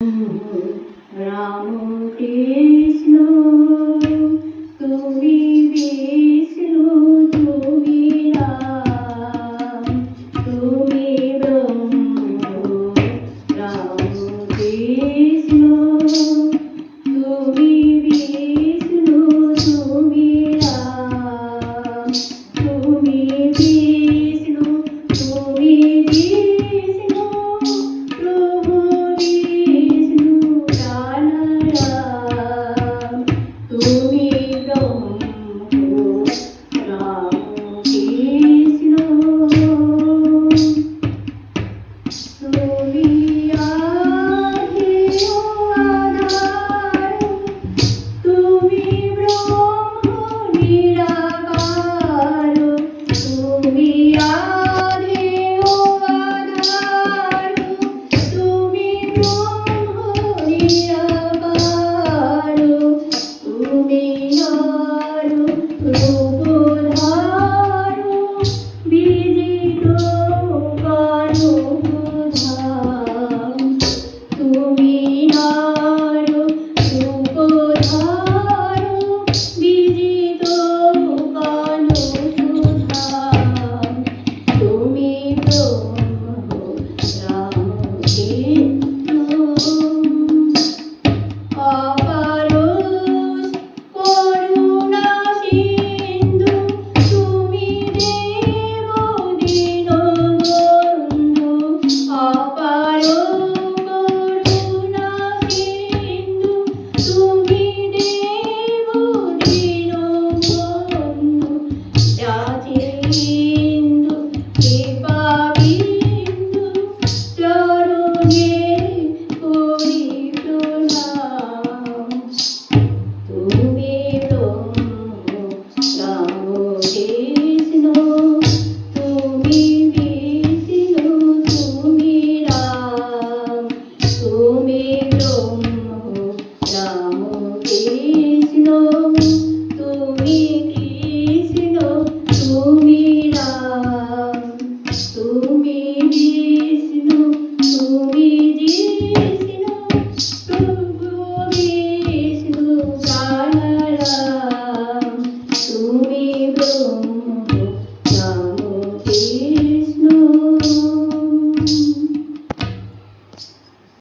রাম কৃষ্ণ তুমি বিষ্ণু তুমি রাম paro